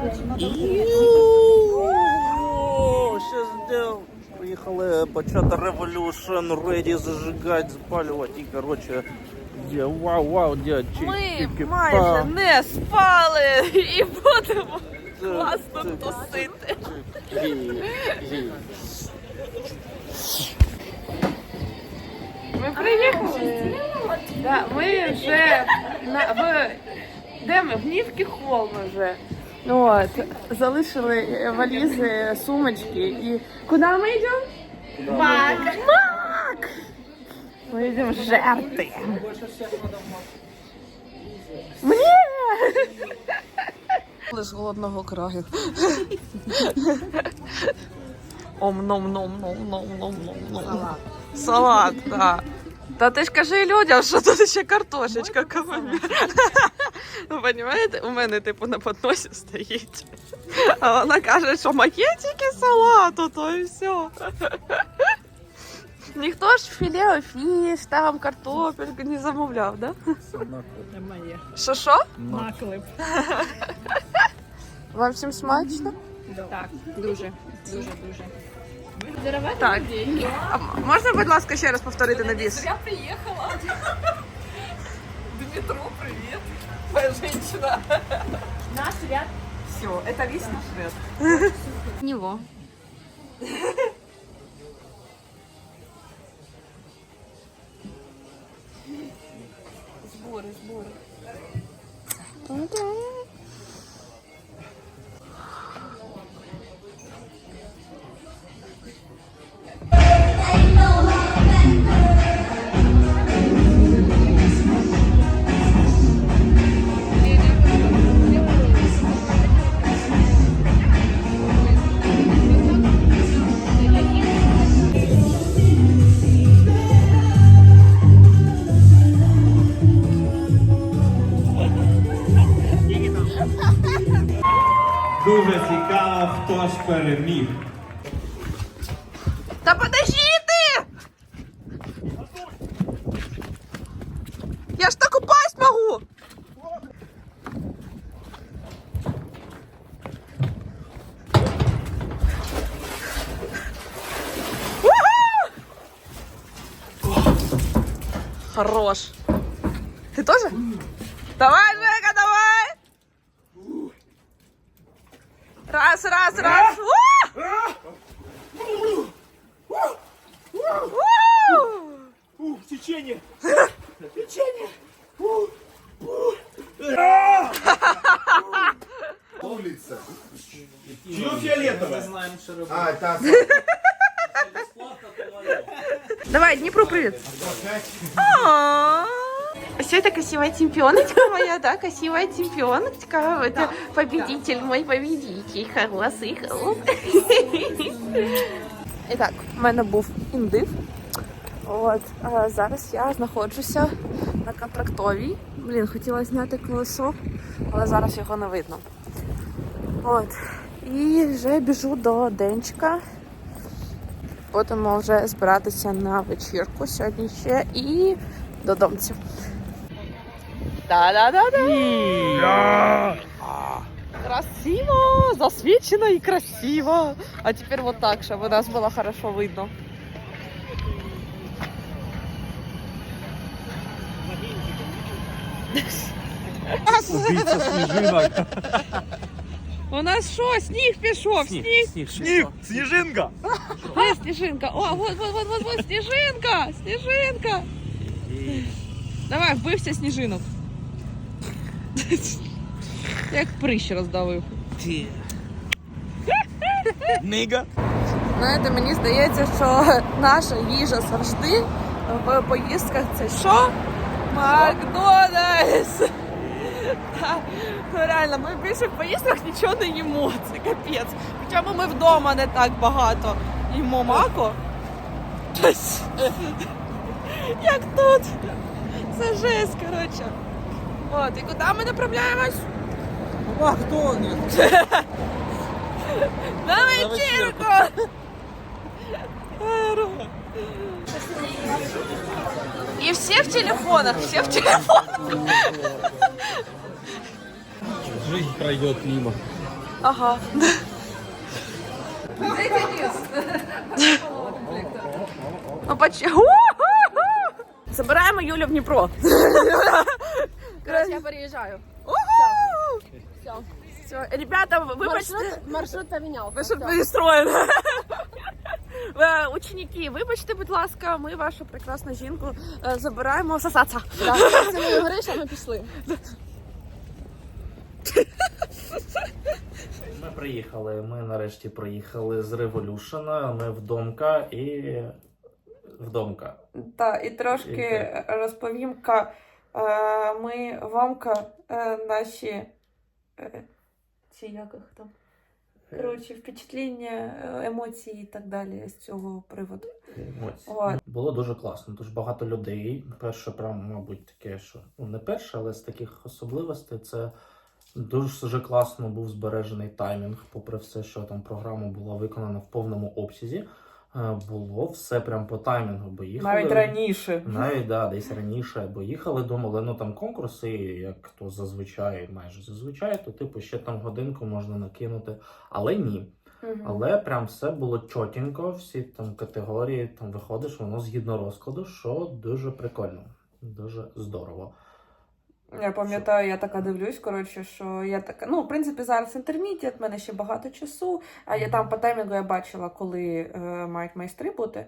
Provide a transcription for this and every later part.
Сейчас сделал. Приехали почати революшн, ready зажигать, запалювати і короче. Де, вау, вау, чи, Ми майже не спали і будемо класно тусити. Ми приїхали. Да, ми вже на в де ми? В Нівки Холм вже. Ну От, залишили е, валізи, сумочки і куди ми йдемо? Мак! Мак! Ми йдемо жерти. Мені! З голодного краю. Ом ном ном ном ном ном ном ном. Салат, да. Та ти ж кажи людям, що тут ще картошечка камамбер. Ви розумієте, у мене типу на подносі стоїть. А вона каже, що макетики салату, то і все. Ніхто ж філе, фіш, там картопельку не замовляв, да? Немає. Що що? Наклеп. Вам всім смачно? Так, дуже, дуже, дуже. Так. А можна, будь ласка, ще раз повторити на біс? Я приїхала. Дмитро, привіт. Твоя женщина. Наш ряд. Все, это весь наш ряд. Него. Сборы, сборы. Переміг. Да подожди ты! Я ж так упасть! Уху! Хорош. Ты тоже? Давай! Раз, раз, раз. У! У! Течение! Улица. Чего фиолетовое? А, та Давай, Днепру привет. Все это красивая чемпионочка моя, да, красивая чемпионочка. Это победитель, мой победитель, хороший, хороший. І так, в мене був індив. От, а зараз я знаходжуся на контрактовій. Блін, хотіла зняти колесо, але зараз його не видно. От. І вже біжу до Денчика. Будемо вже збиратися на вечірку сьогодні ще і додомців. Да-да-да-да! Красиво! Засвечено и красиво! А теперь вот так, чтобы нас было хорошо видно. Убийца снежинок. У нас що, сніг пішов, сніг, сніг, Сніг! Снежинка! Де сніжинка? О, вот, вот, вот, вот, вот, сніжинка, сніжинка. Давай, вбився сніжинок. Як прищ роздавив. Нига. Знаєте, мені здається, що наша їжа завжди в поїздках це що? Макдональдс! Ну реально, ми більше в поїздках нічого не їмо. Це капець. Хоча ми вдома не так багато їмо мако. Як тут? Це жесть, коротше. От, і куди ми направляємось? Макдональдс. На вечірку! И все в телефонах, все в телефонах. Жизнь пройдет мимо. Ага. Ну. Забираємо Юлю в Дніпро. Короче, я переезжаю. Все. Все. Ребята, вибачте, Маршрут, маршрут поменял. перестроєно. Ви, Ученики, вибачте, будь ласка, ми вашу прекрасну жінку е, забираємо сосаться. Да, це не говориш, а ми пішли. Ми приїхали. Ми нарешті приїхали з Revolution. Ми в Домка і в Домка. Так, і трошки І розповім-ка. е, Ми вамка е, наші е, ці як їх там. Коротше, впечатлення, е, емоції і так далі з цього приводу. Емоції. От. Було дуже класно, дуже багато людей. Перше, прям, мабуть, таке, що ну не перше, але з таких особливостей це дуже класно був збережений таймінг, попри все, що там програма була виконана в повному обсязі. Е, Було все прям по таймінгу, бо їхали Навіть раніше. Навіть да, десь раніше, бо їхали, думали, ну там конкурси, як то зазвичай, майже зазвичай, то типу ще там годинку можна накинути. Але ні. Мгм. Але прям все було чотенько, всі там категорії, там виходиш, воно згідно розкладу, що дуже прикольно, дуже здорово. Я пам'ятаю, я така дивлюсь, коротше, що я така. Ну, в принципі, зараз інтермедіат, в мене ще багато часу, а я там по таймінгу я бачила, коли е, мають майстри бути.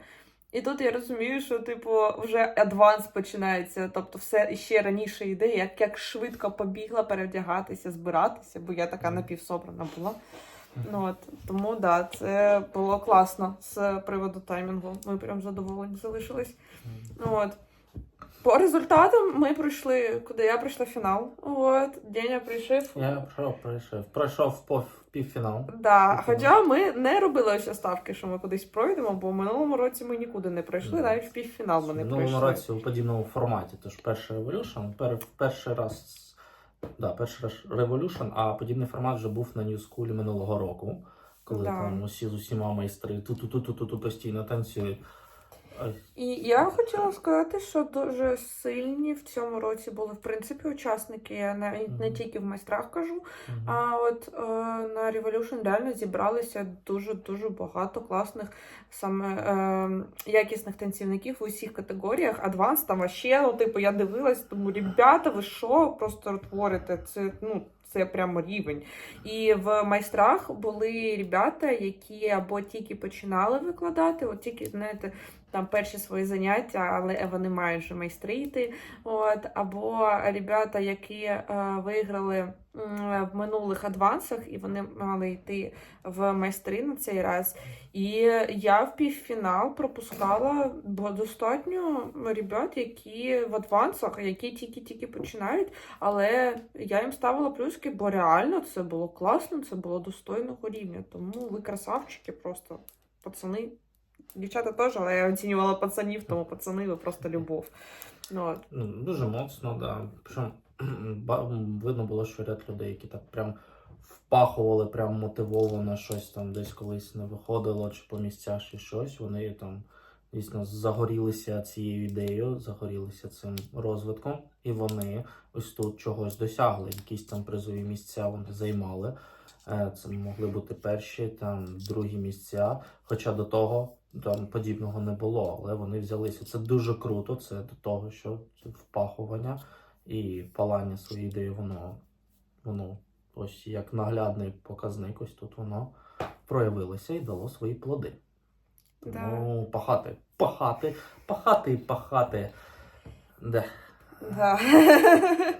І тут я розумію, що типу вже адванс починається, тобто все ще раніше йде, як, як швидко побігла перевдягатися, збиратися, бо я така напівсобрана була. Ну от тому да, це було класно з приводу таймінгу. Ми прям задоволені залишились. Ну, От. По результатам ми пройшли, куди я пройшла фінал. От, Деня прийшов. Я пройшов, пройшов, пройшов по півфінал. Да, хоча ми не робили ось ставки, що ми кудись пройдемо, бо в минулому році ми нікуди не пройшли, Да. навіть в півфінал ми не В не минулому році у подібному форматі. Тож перший Revolution, пер, перший раз, да, перший раз Revolution, а подібний формат вже був на School минулого року, коли Да. там усі з усіма майстри ту-ту-ту-ту-ту постійно танцюють. І я хотіла сказати, що дуже сильні в цьому році були в принципі учасники. Я навіть не тільки в майстрах кажу. А от е, на Revolution реально зібралися дуже дуже багато класних саме е, якісних танцівників у усіх категоріях. Адванс там вообще, ну типу, я дивилась, тому ребята, ви що просто творите? Це ну. Це прямо рівень. І в майстрах були ребята, які або тільки починали викладати, от тільки знаєте, там перші свої заняття, але вони мають вже майстри йти. От, або ребята, які е, виграли м, в минулих адвансах, і вони мали йти в майстри на цей раз. І я в півфінал пропускала, бо достатньо ребят, які в адвансах, які тільки-тільки починають, але я їм ставила плюски, бо реально це було класно, це було достойного рівня. Тому ви красавчики, просто пацани. Дівчата теж, але я оцінювала пацанів, тому пацани ви просто любов. Ну. Ну, дуже моцно, да. Причому видно було, що ряд людей, які так прям впахували, прям мотивовано щось там десь колись не виходило, чи по місцях, чи щось. Вони там дійсно загорілися цією ідеєю, загорілися цим розвитком, і вони ось тут чогось досягли. Якісь там призові місця вони займали. Е, Це могли бути перші, там другі місця. Хоча до того там подібного не було, але вони взялися. Це дуже круто. Це до того, що це впахування і палання своєї ідеї, воно, воно ось як наглядний показник, ось тут воно проявилося і дало свої плоди. Тому пахати, пахати, пахати і пахати. Де? Да.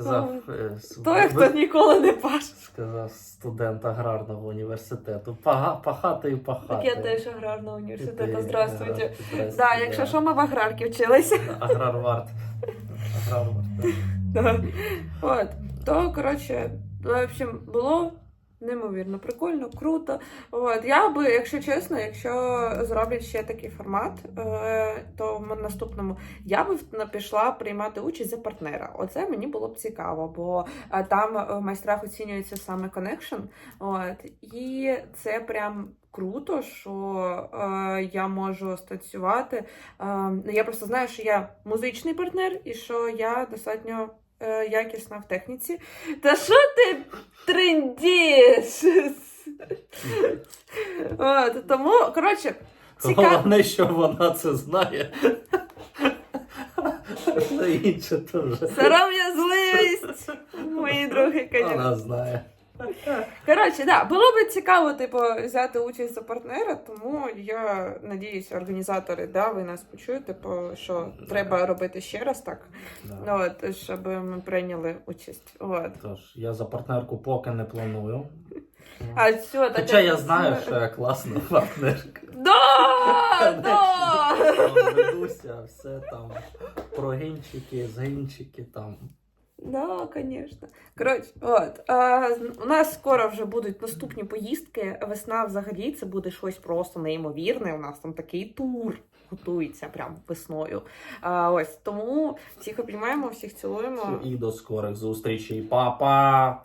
Сказав, е, Той, хто ніколи не паше. сказав студент аграрного університету. Пага, пахати і пахати. Так я теж аграрного університету. Здравствуйте. Так, Да, якщо що, ми в аграрки вчилися. Аграрвард. Аграрвард. От. То, коротше, в общем, було неймовірно прикольно, круто. От. Я би, якщо чесно, якщо зроблять ще такий формат, е, то в наступному я би пішла приймати участь за партнера. Оце мені було б цікаво, бо е, там е, в майстрах оцінюється саме коннекшн. І це прям. Круто, що е, я можу станцювати. Е, я просто знаю, що я музичний партнер і що я достатньо е, якісна в техніці. Та що ти триндіш? От, тому, коротше, цікаво. Головне, що вона це знає. Все інше теж. Сором'язливість, мої другі, звісно. Вона знає. Коротше, да, було б цікаво, типу, взяти участь за партнера, тому я надіюсь, організатори, да, ви нас почуєте, типу, що треба робити ще раз так, Да. от, щоб ми прийняли участь. От. Тож, я за партнерку поки не планую. А все, так Хоча я знаю, що я класна партнерка. Да! Да! Ведуся, все там прогінчики, згинчики там. Да, конечно. Коротше, от а, у нас скоро вже будуть наступні поїздки. Весна взагалі це буде щось просто неймовірне. У нас там такий тур готується прям весною. А, ось тому всіх обіймаємо, всіх цілуємо. І до скорих зустрічей. Па-па!